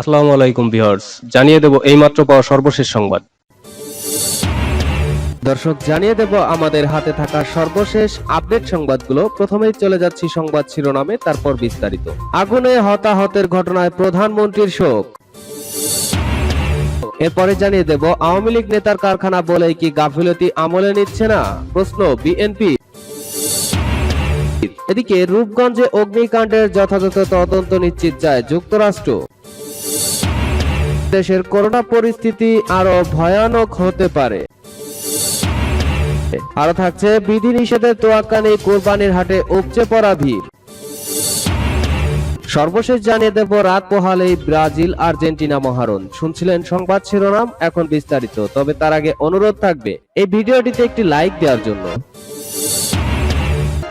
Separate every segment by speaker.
Speaker 1: আসসালামু আলাইকুম ভিউয়ার্স, জানিয়ে দেব এইমাত্র পাওয়া সর্বশেষ সংবাদ।
Speaker 2: দর্শক, জানিয়ে দেব আমাদের হাতে থাকা সর্বশেষ আপডেট সংবাদগুলো। প্রথমেই চলে যাচ্ছি সংবাদ শিরোনামে, তারপর বিস্তারিত। আগুনে হতাহতের ঘটনায় প্রধানমন্ত্রীর শোক। এরপরে জানিয়ে দেব, আওয়ামী লীগ নেতার কারখানা বলেই কি গাফিলতি আমলে নিচ্ছে না? প্রশ্ন বিএনপি। এদিকে, রূপগঞ্জে অগ্নিকাণ্ডের যথাযথ তদন্ত নিশ্চিত যায় যুক্তরাষ্ট্র। দেশের করোনা পরিস্থিতি আরও ভয়ানক হতে পারে। আরও থাকছে বিধি নিষেধের তোয়াক্কা নেই কোরবানির হাটে উপচে পড়া ভিড়। সর্বশেষ জানিয়ে দেব, রাত পোহালেই ব্রাজিল, আর্জেন্টিনা মহারণ। শুনছিলেন সংবাদ শিরোনাম, এখন বিস্তারিত। তবে তার আগে অনুরোধ থাকবে, এই ভিডিওটিতে একটি লাইক দেওয়ার জন্য।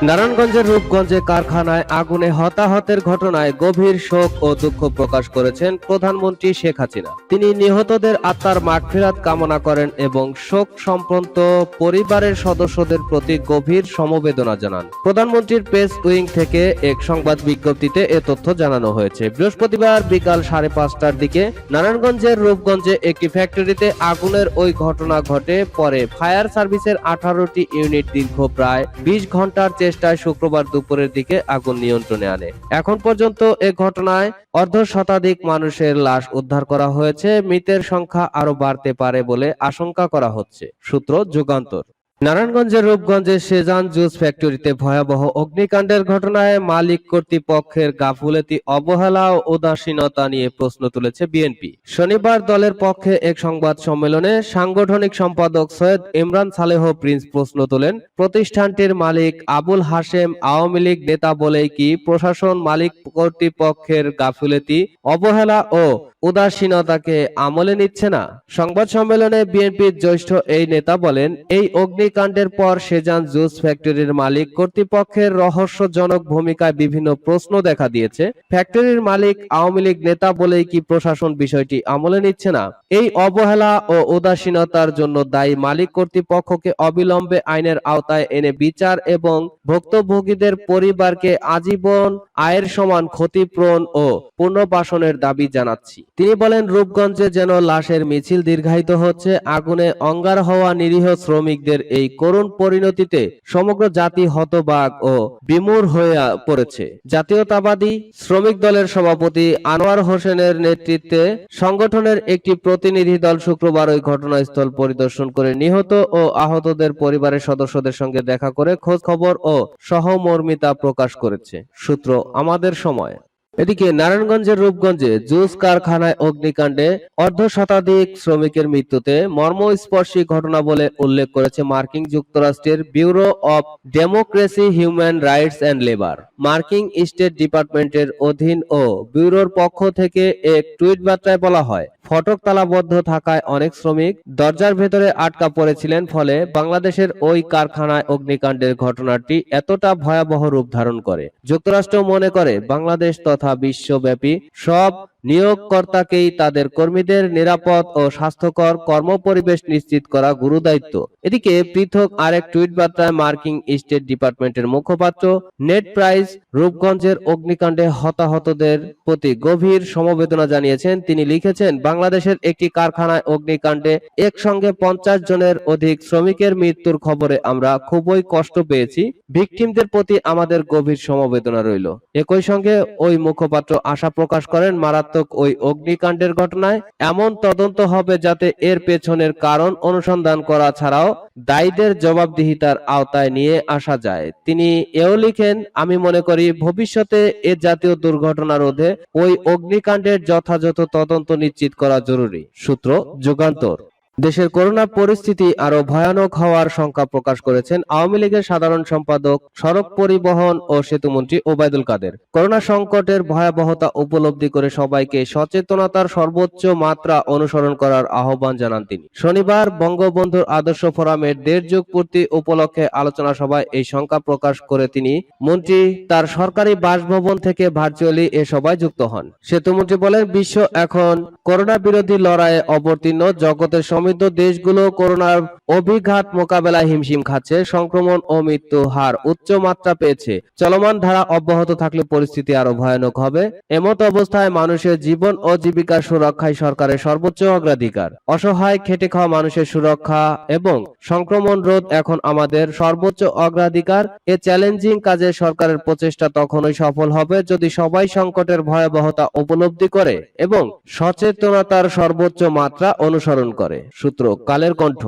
Speaker 2: নারায়ণগঞ্জের রূপগঞ্জে কারখানায় আগুনে হতাহতের ঘটনায় গভীর শোক ও দুঃখ প্রকাশ করেছেন প্রধানমন্ত্রী শেখ হাসিনা। তিনি নিহতদের আত্মার মাগফিরাত কামনা করেন এবং শোক সম্পন্ত পরিবারের সদস্যদের প্রতি গভীর সমবেদনা জানান। প্রধানমন্ত্রীর প্রেস উইং থেকে এক সংবাদ বিজ্ঞপ্তিতে এ তথ্য জানানো হয়েছে। বৃহস্পতিবার বিকাল সাড়ে পাঁচটার দিকে নারায়ণগঞ্জের রূপগঞ্জে একটি ফ্যাক্টরিতে আগুনের ওই ঘটনা ঘটে। পরে ফায়ার সার্ভিসের আঠারোটি ইউনিট দীর্ঘ প্রায় বিশ ঘণ্টার চেষ্টায় শুক্রবার দুপুরের দিকে আগুন নিয়ন্ত্রণে আনে। এখন পর্যন্ত এ ঘটনায় অর্ধ শতাধিক মানুষের লাশ উদ্ধার করা হয়েছে। মৃতের সংখ্যা আরও বাড়তে পারে বলে আশঙ্কা করা হচ্ছে। সূত্র যুগান্তর। নারায়ণগঞ্জের রূপগঞ্জে সেজান জুস ফ্যাক্টরিতে ভয়াবহ অগ্নিকাণ্ডের ঘটনায় মালিক কর্তৃপক্ষের গাফুলতি, অবহেলা ও উদাসীনতা নিয়ে প্রশ্ন তুলেছে বিএনপি। শনিবার দলের পক্ষে এক সংবাদ সম্মেলনে সাংগঠনিক সম্পাদক সৈয়দ ইমরান সালেহ প্রিন্স প্রশ্ন তোলেন, প্রতিষ্ঠানটির মালিক আবুল হাশেম আওয়ামী লীগ নেতা বলেই কি প্রশাসন মালিক কর্তৃপক্ষের গাফিলতি, অবহেলা ও উদাসীনতাকে আমলে নিচ্ছে না। সংবাদ সম্মেলনে বিএনপির জ্যেষ্ঠ এই নেতা বলেন, এই অগ্নিকাণ্ডের পর সেজান জুস ফ্যাক্টরির মালিক কর্তৃপক্ষের রহস্যজনক ভূমিকায় বিভিন্ন প্রশ্ন দেখা দিয়েছে। ফ্যাক্টরির মালিক আওয়ামী লীগ নেতা বলেই কি প্রশাসন বিষয়টি আমলে নিচ্ছে না? এই অবহেলা ও উদাসীনতার জন্য দায়ী মালিক কর্তৃপক্ষকে অবিলম্বে আইনের আওতায় এনে বিচার এবং ভুক্তভোগীদের পরিবারকে আজীবন আয়ের সমান ক্ষতিপূরণ ও পুনর্বাসনের দাবি জানাচ্ছি। তিনি বলেন, রূপগঞ্জে যেন লাশের মিছিল দীর্ঘায়িত হচ্ছে, আগুনে অঙ্গার হওয়া নিরীহ শ্রমিকদের এই করুণ পরিণতিতে সমগ্র জাতি হতবাক ও বিমূর হয়ে পড়েছে। জাতীয়তাবাদী শ্রমিক দলের সভাপতি আনোয়ার হোসেনের নেতৃত্বে সংগঠনের একটি প্রতিনিধি দল শুক্রবার ওই ঘটনাস্থল পরিদর্শন করে নিহত ও আহতদের পরিবারের সদস্যদের সঙ্গে দেখা করে খোঁজ খবর ও সহমর্মিতা প্রকাশ করেছে। সূত্র আমাদের সময়। এদিকে নারায়ণগঞ্জের রূপগঞ্জে জুস কারখানায় অগ্নিকাণ্ডে অর্ধ শতাধিক শ্রমিকের মৃত্যুতে মর্মস্পর্শী ঘটনা বলে উল্লেখ করেছে মার্কিন যুক্তরাষ্ট্রের bureau of democracy, human rights and labour. মার্কিন স্টেট ডিপার্টমেন্টের অধীন ও ব্যুরোর পক্ষ থেকে এক টুইট বার্তায় বলা হয়, ফটক তালাবদ্ধ থাকায় অনেক শ্রমিক দরজার ভেতরে আটকা পড়েছিলেন, ফলে বাংলাদেশের ওই কারখানায় অগ্নিকাণ্ডের ঘটনাটি এতটা ভয়াবহ রূপ ধারণ করে। যুক্তরাষ্ট্র মনে করে, বাংলাদেশ তথা বিশ্বব্যাপী সব নিয়োগকর্তাকেই তাদের কর্মীদের নিরাপদ ও স্বাস্থ্যকর কর্মপরিবেশ নিশ্চিত করা গুরুদায়িত্ব এদিকে পৃথক আরেক টুইট বার্তায় মার্কিন স্টেট ডিপার্টমেন্টের মুখপাত্র নেট প্রাইস রূপগঞ্জের অগ্নিকাণ্ডে হতাহতদের প্রতি গভীর সমবেদনা জানিয়েছেন। তিনি লিখেছেন, বাংলাদেশের একটি কারখানায় অগ্নিকাণ্ডে একসঙ্গে পঞ্চাশ জনের অধিক শ্রমিকের মৃত্যুর খবরে আমরা খুবই কষ্ট পেয়েছি। ভিকটিমদের প্রতি আমাদের গভীর সমবেদনা রইল। একই সঙ্গে ওই মুখপাত্র আশা প্রকাশ করেন মারাত্মক ওই অগ্নিকাণ্ডের ঘটনায় এমন তদন্ত হবে যাতে এর পেছনের কারণ অনুসন্ধান করা ছাড়াও দায়ীদের জবাবদিহিতার আওতায় নিয়ে আসা যায়। তিনি এও লিখেন, আমি মনে করি ভবিষ্যতে এ জাতীয় দুর্ঘটনা রোধে ওই অগ্নিকাণ্ডের যথাযথ তদন্ত নিশ্চিত করা জরুরি। সূত্র যুগান্তর। দেশের করোনা পরিস্থিতি আরও ভয়ানক হওয়ার শঙ্কা প্রকাশ করেছেন আওয়ামী লীগের সাধারণ সম্পাদক সড়ক পরিবহন ও সেতুমন্ত্রী ওবায়দুল কাদের। করোনা সংকটের ভয়াবহতা উপলব্ধি করে সবাইকে সচেতনতার সর্বোচ্চ মাত্রা অনুসরণ করার আহ্বান জানান তিনি। শনিবার বঙ্গবন্ধুর আদর্শ ফোরামের দেড় যুগ পূর্তি উপলক্ষে আলোচনা সভায় এই শঙ্কা প্রকাশ করে তিনি মন্ত্রী তার সরকারি বাসভবন থেকে ভার্চুয়ালি এ সভায় যুক্ত হন। সেতুমন্ত্রী বলেন, বিশ্ব এখন করোনা বিরোধী লড়াইয়ে অবতীর্ণ, জগতের সমিতি সমৃদ্ধ দেশগুলো করোনার অভিঘাত মোকাবেলায় হিমশিম খাচ্ছে, সংক্রমণ ও মৃত্যু হার উচ্চ মাত্রা পেয়েছে। চলমান ধারা অব্যাহত থাকলে পরিস্থিতি আরও ভয়ানক হবে। এমত অবস্থায় মানুষের জীবন ও জীবিকার সুরক্ষাই সরকারের সর্বোচ্চ অগ্রাধিকার। অসহায়, খেটে খাওয়া মানুষের সুরক্ষা এবং সংক্রমণ রোধ এখন আমাদের সর্বোচ্চ অগ্রাধিকার। এ চ্যালেঞ্জিং কাজে সরকারের প্রচেষ্টা তখনই সফল হবে যদি সবাই সংকটের ভয়াবহতা উপলব্ধি করে এবং সচেতনতার সর্বোচ্চ মাত্রা অনুসরণ করে। সূত্র কালের কণ্ঠ।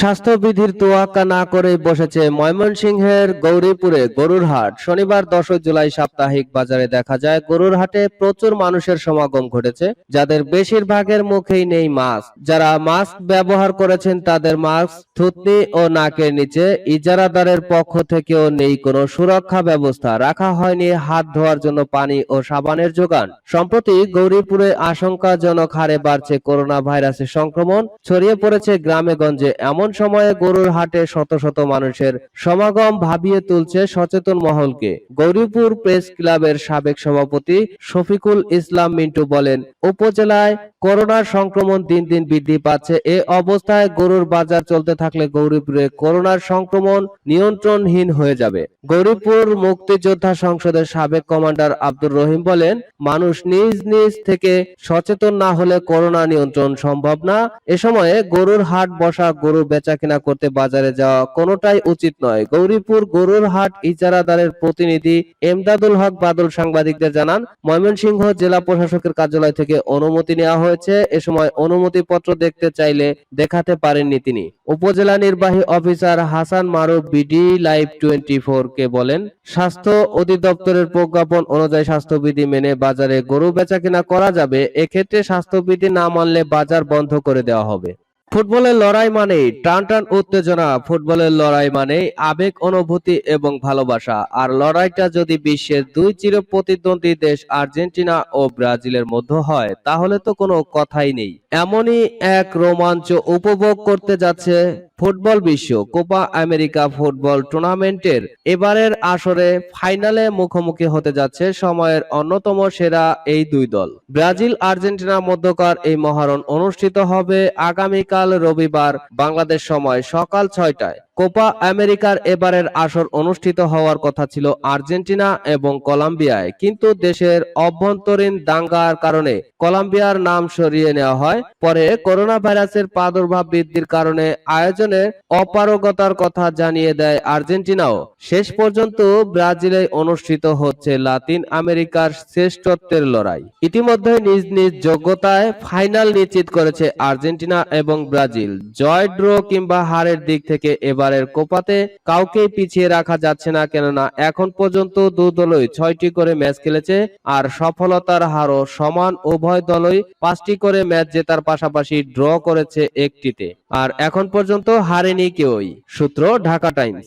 Speaker 2: স্বাস্থ্যবিধির তোয়াক্কা না করে বসেছে ময়মনসিংহের গৌরীপুরে গরুর হাট। শনিবার দশই জুলাই সাপ্তাহিক বাজারে দেখা যায়, গরুর হাটে প্রচুর মানুষের সমাগম ঘটেছে, যাদের বেশিরভাগের মুখেই নেই মাস্ক। যারা মাস্ক ব্যবহার করেছেন তাদের মাস্ক, থুতনি ও নাকের নিচে ইজারাদারের পক্ষ থেকেও নেই কোনো সুরক্ষা ব্যবস্থা। রাখা হয়নি হাত ধোয়ার জন্য পানি ও সাবানের যোগান। সম্প্রতি গৌরীপুরে আশঙ্কাজনক হারে বাড়ছে করোনা ভাইরাসের সংক্রমণ। ছড়িয়ে পড়েছে গ্রামে গঞ্জে এমন সময়ে গরুর হাটে শত শত মানুষের সমাগম ভাবিয়ে তুলছে সচেতন মহলকে। গৌরীপুর প্রেস ক্লাবের সাবেক সভাপতি শফিকুল ইসলাম মিন্টু বলেন, উপজেলায় করোনার সংক্রমণ দিন দিন বৃদ্ধি পাচ্ছে। এ অবস্থায় গরুর বাজার চলতে থাকলে গৌরীপুরে করোনার সংক্রমণ নিয়ন্ত্রণহীন হয়ে যাবে। গৌরীপুর মুক্তিযোদ্ধা সংসদের সাবেক কমান্ডার আব্দুর রহিম বলেন, মানুষ নিজ নিজ থেকে সচেতন না হলে করোনা নিয়ন্ত্রণ সম্ভব না। এ সময়ে গরুর হাট বসা গরু বেচা কেনা করতে বাজারে যাওয়া কোনোটাই উচিত নয়। গৌরীপুর গরুর হাট ইজারাদারের প্রতিনিধি এমদাদুল হক বাদল সাংবাদিকদের জানান, ময়মনসিংহ জেলা প্রশাসকের কার্যালয় থেকে অনুমতি নেওয়া হয়েছে। এ সময় অনুমতি পত্র দেখতে চাইলে দেখাতে পারেননি তিনি। উপজেলা নির্বাহী officer Hasan Maruf BD live twenty কে বলেন, স্বাস্থ্য অধিদপ্তরের প্রজ্ঞাপন অনুযায়ী স্বাস্থ্যবিধি মেনে বাজারে গরু বেচা কেনা করা যাবে। এক্ষেত্রে স্বাস্থ্যবিধি না মানলে বাজার বন্ধ করে দেওয়া হবে। ফুটবলের লড়াই মানে টান টান উত্তেজনা, ফুটবলের লড়াই মানে আবেগ, অনুভূতি এবং ভালোবাসা। আর লড়াইটা যদি বিশ্বের দুই চির প্রতিদ্বন্দ্বী দেশ আর্জেন্টিনা ও ব্রাজিলের মধ্যে হয়, তাহলে তো কোনো কথাই নেই। এমনই এক রোমাঞ্চ উপভোগ করতে যাচ্ছে ফুটবল বিশ্ব, কোপা আমেরিকা ফুটবল টুর্নামেন্টের। এবারের আসরে ফাইনালে মুখোমুখি হতে যাচ্ছে সময়ের অন্যতম সেরা এই দুই দল। ব্রাজিল আর্জেন্টিনা মধ্যকার এই মহারণ অনুষ্ঠিত হবে আগামীকাল রবিবার, বাংলাদেশ সময় সকাল ছয়টায়। কোপা আমেরিকার এবারের আসর অনুষ্ঠিত হওয়ার কথা ছিল আর্জেন্টিনা এবং কলম্বিয়ায়। কিন্তু দেশের অভ্যন্তরীণ দাঙ্গার কারণে কলম্বিয়ার নাম সরিয়ে নেওয়া হয়। পরে করোনা ভাইরাসের প্রাদুর্ভাব বৃদ্ধির কারণে আয়োজনের অপারগতার কথা জানিয়ে দেয় আর্জেন্টিনাও। শেষ পর্যন্ত ব্রাজিলে অনুষ্ঠিত হচ্ছে লাতিন আমেরিকার শ্রেষ্ঠত্বের লড়াই। ইতিমধ্যে নিজ নিজ যোগ্যতায় ফাইনাল নিশ্চিত করেছে আর্জেন্টিনা এবং ব্রাজিল। জয়, ড্র কিংবা হারের দিক থেকে এবারের কোপাতে কাউকেই পিছিয়ে রাখা যাচ্ছে না, কেননা এখন পর্যন্ত দু দলই ছয়টি করে ম্যাচ খেলেছে আর সফলতার হারও সমান উভয় দলই পাঁচটি করে ম্যাচ জেতার পাশাপাশি ড্র করেছে একটিতে। আর এখন পর্যন্ত হারেনি কেউই। সূত্র, ঢাকা টাইমস।